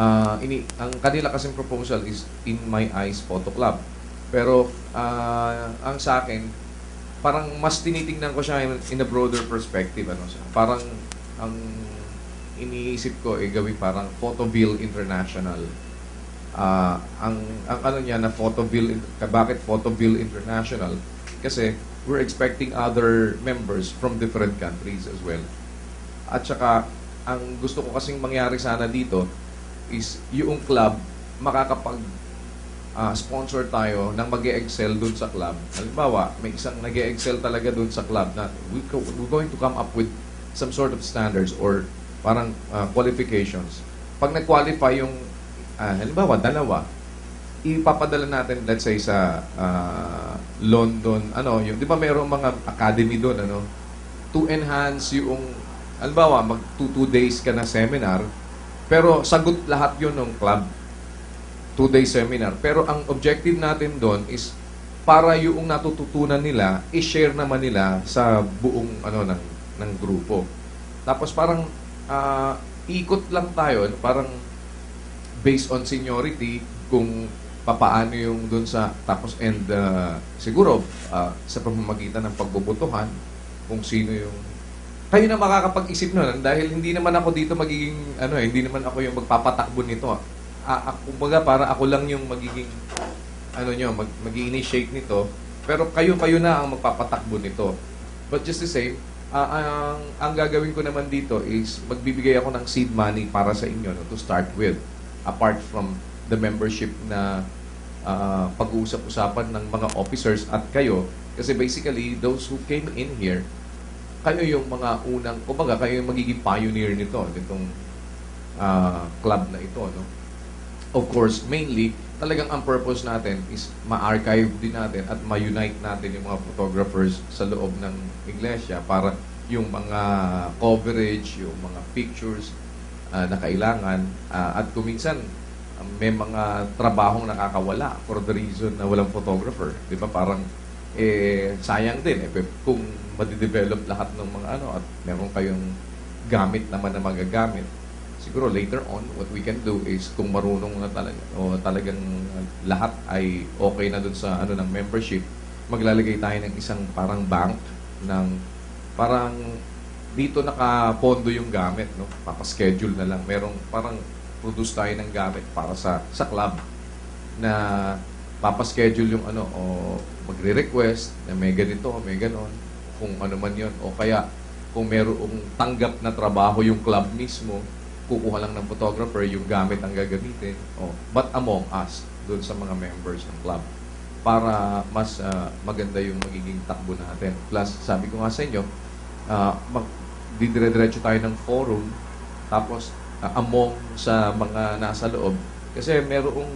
Ah, ini ang kanila kasing proposal is In My Eyes Photo Club. Pero ah, ang sa akin, parang mas tinitingnan ko siya in, in a broader perspective. Ano siya. Parang ang iniisip ko ay gawing parang Photoville International. Ah, ang ang ano niya na Photoville bakit Photoville International? Kasi we're expecting other members from different countries as well. At saka ang gusto ko kasing mangyari sana dito is yung club makakapag ah, sponsor tayo ng mag excel dun sa club. Halimbawa, may isang nag excel talaga dun sa club na we we're going to come up with some sort of standards or parang ah, qualifications. Pag nag-qualify yung, ah, halimbawa, dalawa, ipapadala natin, let's say, sa ah, London, ano, yung, di ba mayroong mga academy doon, ano, to enhance yung, halimbawa, mag two, two days ka na seminar, pero sagot lahat yun ng club. Two-day seminar. Pero ang objective natin doon is para yung natututunan nila, i-share naman nila sa buong ano ng ng grupo. Tapos parang ah, ikot lang tayo, parang based on seniority kung papaano yung doon sa tapos and ah, siguro ah, sa pamamagitan ng pagbobotohan kung sino yung kayo na makakapag-isip nun dahil hindi naman ako dito magiging ano eh, hindi naman ako yung magpapatakbo nito. Ah, ako kumbaga para ako lang yung magiging ano nyo, mag, mag-initiate nito. Pero kayo-kayo na ang magpapatakbo nito. But just to say, ah, ang, ang gagawin ko naman dito is magbibigay ako ng seed money para sa inyo no, to start with. Apart from the membership na ah, pag-uusap-usapan ng mga officers at kayo. Kasi basically, those who came in here, kayo yung mga unang, kumbaga, kayo yung magiging pioneer nito, nitong ah, club na ito, no? Of course, mainly, talagang ang purpose natin is ma-archive din natin at ma-unite natin yung mga photographers sa loob ng iglesia para yung mga coverage, yung mga pictures ah, na kailangan ah, at kuminsan ah, may mga trabahong nakakawala for the reason na walang photographer. Di ba? Parang eh, sayang din eh, kung madidevelop lahat ng mga ano at meron kayong gamit naman na magagamit. Siguro later on, what we can do is kung marunong na talaga o talagang lahat ay okay na dun sa ano ng membership, maglalagay tayo ng isang parang bank ng parang dito nakapondo yung gamit, no? Papaschedule na lang. Merong parang produce tayo ng gamit para sa sa club na papaschedule yung ano o magre-request na may ganito, may ganon, kung ano man yon o kaya kung merong tanggap na trabaho yung club mismo, kukuha lang ng photographer yung gamit ang gagamitin. O, but among us, doon sa mga members ng club para mas ah, maganda yung magiging takbo natin. Plus, sabi ko nga sa inyo, uh, mag didire-diretso tayo ng forum tapos ah, among sa mga nasa loob kasi merong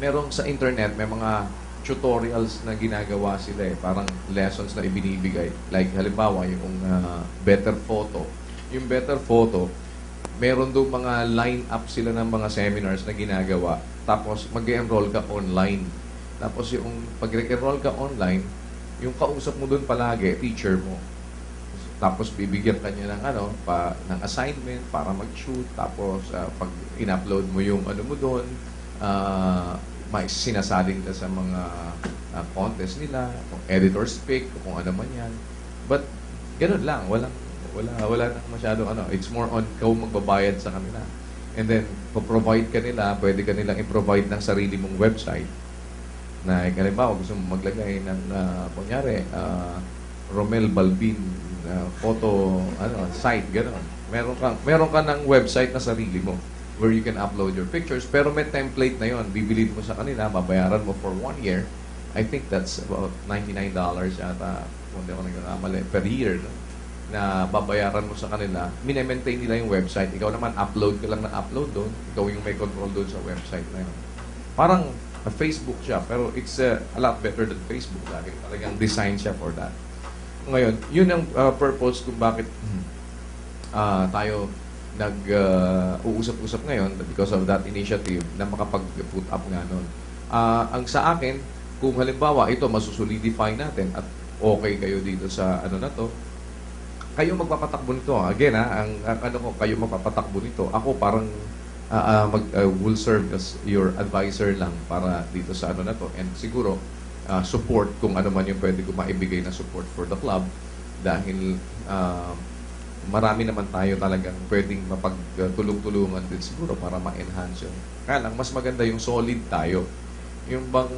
merong sa internet may mga tutorials na ginagawa sila eh. Parang lessons na ibinibigay. Like halimbawa yung ah, better photo. Yung better photo meron doon mga line up sila ng mga seminars na ginagawa. Tapos mag-enroll ka online. Tapos yung pag-enroll ka online yung kausap mo doon palagi teacher mo. Tapos bibigyan ka niya ng ano pa ng assignment para mag-shoot. Tapos ah, pag in-upload mo yung ano mo doon ah may sinasaling ka sa mga ah, contest nila kung editor's pick o kung ano man yan. But ganun lang walang wala wala nang masyadong ano it's more on ikaw magbabayad sa kanila. And then provide ka nila pwede ka nilang i-provide ng sarili mong website. Na eh, halimbawa gusto mo maglagay ng ah, kunyari ah, Romel Balbin na photo ano site gano'n. Meron ka meron ka ng website na sarili mo where you can upload your pictures. Pero may template na yon bibilin mo sa kanila babayaran mo for one year. I think that's about $99 yata kung hindi ako nagkakamali per year na babayaran mo sa kanila. Minemaintain nila yung website. Ikaw naman upload ka lang na upload doon. Ikaw yung may control doon sa website na yun. Parang uh, Facebook siya pero it's uh, a lot better than Facebook. Dahil talagang design siya for that. Ngayon, yun ang uh, purpose kung bakit ah, tayo nag-uusap-usap ngayon because of that initiative na makapag-put up nga nun. Ah, ang sa akin, kung halimbawa ito masusolidify natin at okay kayo dito sa ano na to, kayo magpapatakbo nito. Again, ha, ang, ang ano ko, kayo magpapatakbo nito. Ako parang ah, ah, mag ah, will serve as your advisor lang para dito sa ano na to and siguro ah, support kung ano man yung pwede ko maibigay na support for the club dahil ah, marami naman tayo talagang pwedeng mapagtulong-tulungan din siguro para ma-enhance yung kaya lang mas maganda yung solid tayo. Yung bang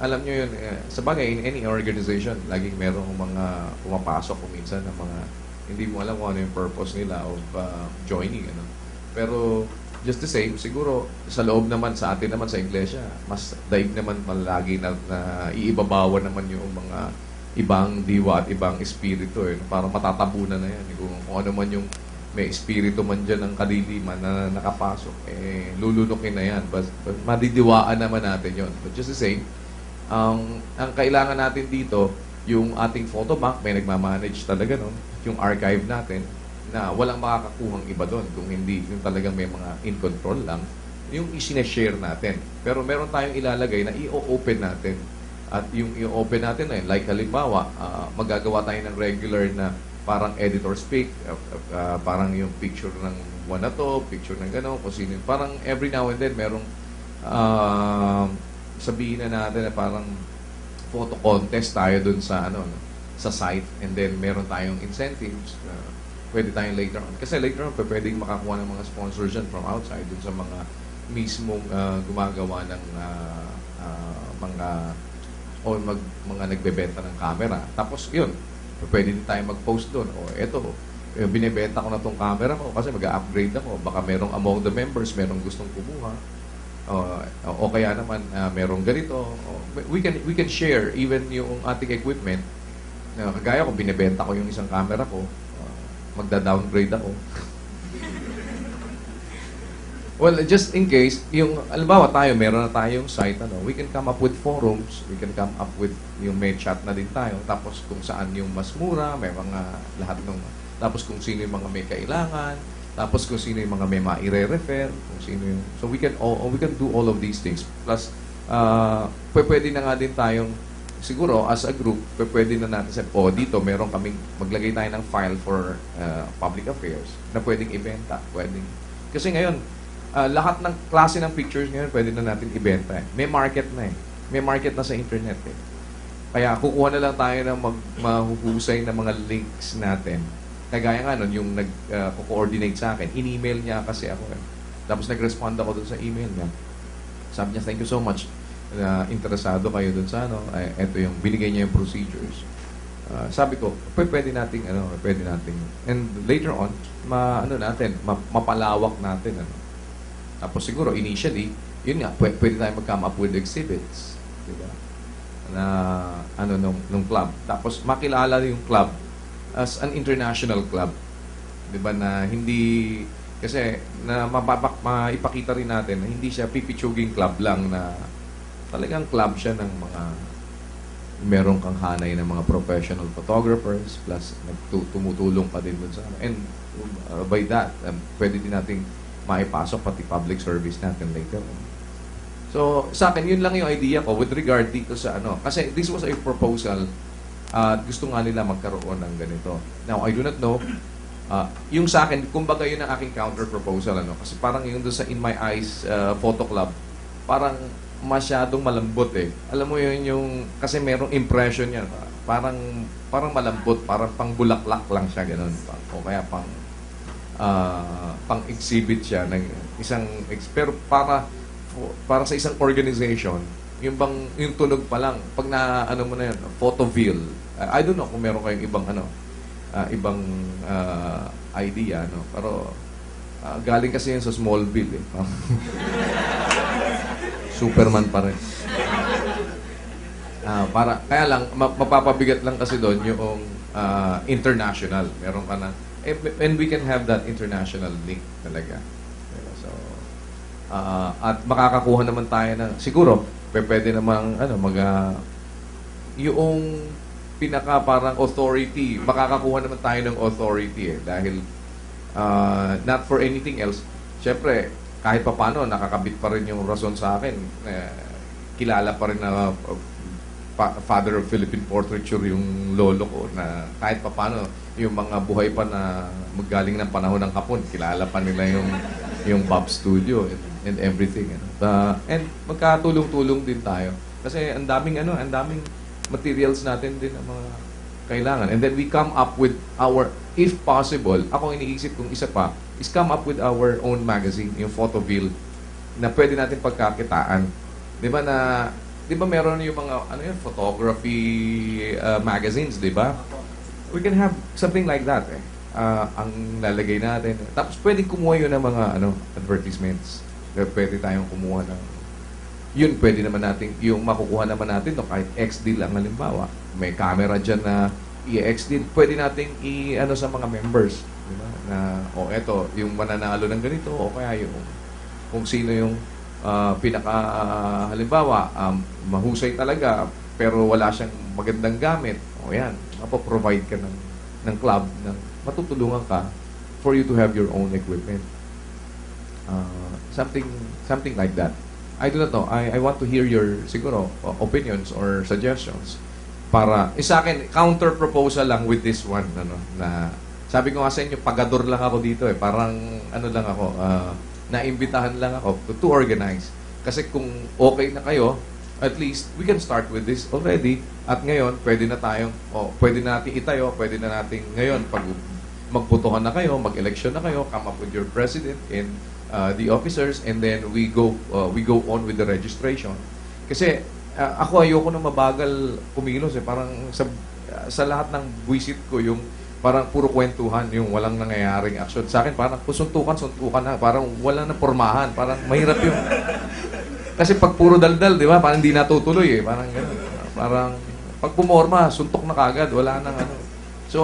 alam nyo yun eh, sa bagay in any organization laging merong mga pumapasok kung minsan ng mga hindi mo alam kung ano yung purpose nila of uh, joining ano. Pero just the same siguro sa loob naman sa atin naman sa iglesia mas daig naman palagi na, na iibabawan naman yung mga ibang diwa at ibang espiritu eh, para matatabunan na yan eh. kung, kung ano man yung may espiritu man dyan ng kadiliman na nakapasok, eh, lulunukin na yan. But, but madidiwaan naman natin yon But just the same, ang, ang kailangan natin dito, yung ating photo bank, may nagmamanage talaga nun, yung archive natin, na walang makakakuhang iba doon kung hindi yung talagang may mga in control lang yung isineshare natin. Pero meron tayong ilalagay na i-open natin. At yung i-open natin na yun, like halimbawa, ah, magagawa tayo ng regular na parang editor speak, uh, uh, parang yung picture ng one na to, picture ng gano'n, kung sino. yung- Parang every now and then, merong ah, sabihin na natin na parang photo contest tayo dun sa ano no, sa site and then meron tayong incentives uh, pwede tayong later on kasi later on pwedeng makakuha ng mga sponsors dyan from outside dun sa mga mismong ah, gumagawa ng ah, ah, mga o mag, mga nagbebenta ng camera. Tapos yun pwede din tayo mag-post doon o eto eh, binebenta ko na tong camera ko kasi mag-upgrade ako. Baka merong among the members merong gustong kumuha. O, o kaya naman ah, merong ganito. O, we can we can share even yung ating equipment. Na kagaya ko binebenta ko yung isang camera ko. Ah, magda-downgrade ako Well, just in case, yung, alimbawa tayo, meron na tayong site, ano, we can come up with forums, we can come up with, yung may chat na din tayo, tapos kung saan yung mas mura, may mga, lahat ng, tapos kung sino yung mga may kailangan, tapos kung sino yung mga may maire-refer, kung sino yung, so we can, all, we can do all of these things. Plus, uh, pwede na nga din tayong, siguro, as a group, pwede na natin sa, oh, dito, meron kaming, maglagay tayo ng file for uh, public affairs, na pwedeng ibenta, pwedeng, kasi ngayon, ah, lahat ng klase ng pictures ngayon pwede na natin ibenta eh. May market na eh. May market na sa internet eh. Kaya kukuha na lang tayo ng mag, mahuhusay na mga links natin. Kagaya nga nun, yung nag-coordinate sa akin, in-email niya kasi ako eh. Tapos nag-respond ako dun sa email niya. Sabi niya, thank you so much na interesado kayo dun sa ano. Eh, ito yung, binigay niya yung procedures. Ah, sabi ko, "Pwe- pwede nating ano, pwede nating and later on, ma ano natin, ma, mapalawak natin ano. Tapos siguro initially, yun nga, pwede, pwede tayo mag-come up with exhibits, di ba? Na ano nung nung club. Tapos makilala yung club as an international club. 'Di ba na hindi kasi na mapapak maipakita rin natin na hindi siya pipichuging club lang na talagang club siya ng mga meron kang hanay ng mga professional photographers plus nagtu- tumutulong ka din dun sa and uh, by that um, pwede din nating maipasok pati public service natin later. So, sa akin, yun lang yung idea ko with regard dito sa ano. Kasi this was a proposal at gusto nga nila magkaroon ng ganito. Now, I do not know. ah, yung sa akin, kumbaga yun ang aking counter proposal. Ano? Kasi parang yung doon sa In My Eyes ah, Photo Club, parang masyadong malambot eh. Alam mo yun yung, kasi merong impression yan. Parang, parang malambot, parang pang bulaklak lang siya, ganun. O kaya pang, ah, pang exhibit siya ng isang ex- pero para para sa isang organization yung bang yung tunog pa lang pag na ano mo na yun photoville uh, I don't know kung meron kayong ibang ano ah, ibang ah, idea no? Pero ah, galing kasi yun sa Smallville eh. Superman pa rin. Ah, para kaya lang ma- mapapabigat lang kasi doon yung ah, international. Meron ka na and we can have that international link talaga. Diba? so ah, at makakakuha naman tayo ng siguro pwede namang ano mag ah, yung pinaka parang authority makakakuha naman tayo ng authority eh dahil ah, not for anything else. Syempre kahit pa paano nakakabit pa rin yung rason sa akin. Eh, kilala pa rin na uh, father of Philippine portraiture yung lolo ko na kahit pa paano yung mga buhay pa na magaling ng panahon ng kapon kilala pa nila yung yung Bob Studio and everything. Ano. Uh, and magkatulong-tulong din tayo. Kasi ang daming ano, ang daming materials natin din ang mga kailangan. And then we come up with our, if possible, ako iniisip kong isa pa, is come up with our own magazine, yung Photoville, na pwede natin pagkakitaan. Di ba na, di ba meron yung mga, ano yun, photography uh, magazines, di ba? We can have something like that eh. Ah, ang lalagay natin. Tapos pwede kumuha yun ng mga ano, advertisements. Pwede tayong kumuha ng yun pwede naman natin yung makukuha naman natin no, kahit XD lang halimbawa may camera dyan na i-XD pwede nating i ano sa mga members di ba na o eto yung mananalo ng ganito o kaya yung kung sino yung ah, pinaka halimbawa um, mahusay talaga pero wala siyang magandang gamit o yan mapoprovide ka ng ng club ng matutulungan ka for you to have your own equipment Uh, something something like that. I do not know. I, I want to hear your siguro opinions or suggestions para eh, sa akin counter proposal lang with this one ano na sabi ko nga sa inyo pagador lang ako dito eh parang ano lang ako uh, naimbitahan lang ako to, organize. Kasi kung okay na kayo at least we can start with this already. At ngayon pwede na tayong oh, pwede natin itayo pwede na natin ngayon pag magbotohan na kayo mag-election na kayo come up with your president and uh, the officers and then we go uh, we go on with the registration. Kasi uh, ako ayoko na mabagal kumilos eh. Parang sa uh, sa lahat ng buwisit ko yung parang puro kwentuhan yung walang nangyayaring action sa akin parang kusuntukan suntukan na parang wala na pormahan parang mahirap yung kasi pag puro daldal, di ba? Parang hindi natutuloy eh. Parang gano'n. Parang pag pumorma, suntok na kagad. Wala nang ano. So,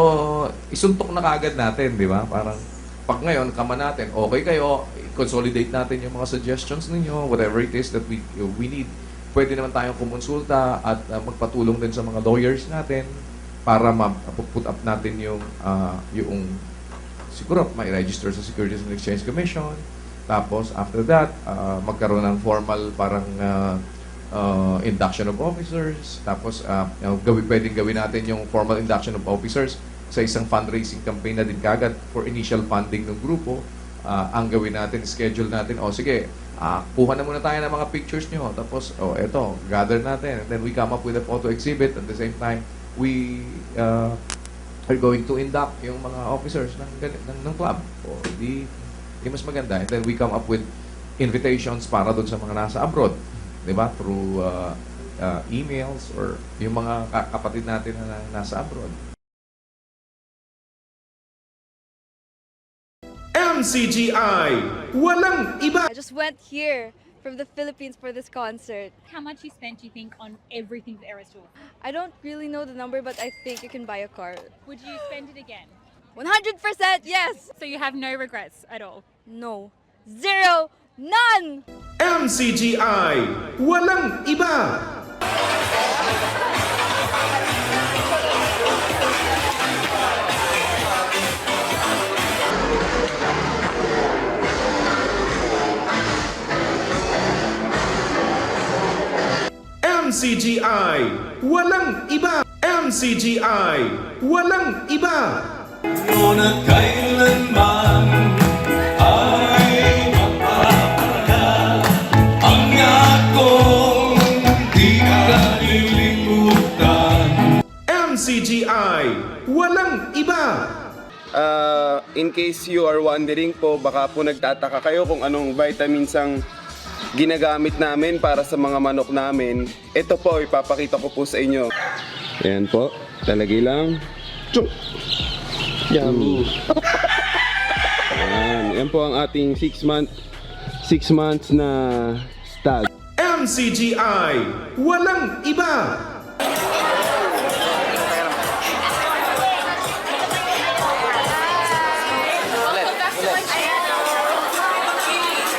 isuntok na kagad natin, di ba? Parang pag ngayon, kama natin, okay kayo, consolidate natin yung mga suggestions ninyo, whatever it is that we we need. Pwede naman tayong kumonsulta at uh, magpatulong din sa mga lawyers natin para ma-put up natin yung ah, yung siguro may register sa Securities and Exchange Commission. Tapos after that, ah, magkaroon ng formal parang ah, ah, induction of officers. Tapos uh, gawi, pwedeng gawin natin yung formal induction of officers sa isang fundraising campaign na din kagad for initial funding ng grupo. Ah, ang gawin natin, schedule natin, o sige, ah, kuha na muna tayo ng mga pictures nyo. Tapos, oh, eto, gather natin. And then we come up with a photo exhibit. At the same time, we uh, are going to induct yung mga officers ng, ng, ng club. O di, di mas maganda. And then we come up with invitations para doon sa mga nasa abroad. Di ba? Through uh, uh, emails or yung mga ka- kapatid natin na nasa abroad. MCGI, walang iba. I just went here from the Philippines for this concert. How much you spent, do you think, on everything the Eras Tour? I don't really know the number, but I think you can buy a car. Would you spend it again? 100% yes! So you have no regrets at all? No. Zero. None! MCGI, walang iba. MCGI, walang iba. MCGI, walang iba. Noon at kailanman ay mapapala Ang akong di kalilimutan MCGI, walang iba. Ah, in case you are wondering po, baka po nagtataka kayo kung anong vitamins ang ginagamit namin para sa mga manok namin. Ito po, ipapakita ko po sa inyo. Ayan po, talagay lang. Tsuk! Yummy! Ayan, yan po ang ating 6 month 6 months na stag. MCGI, walang iba.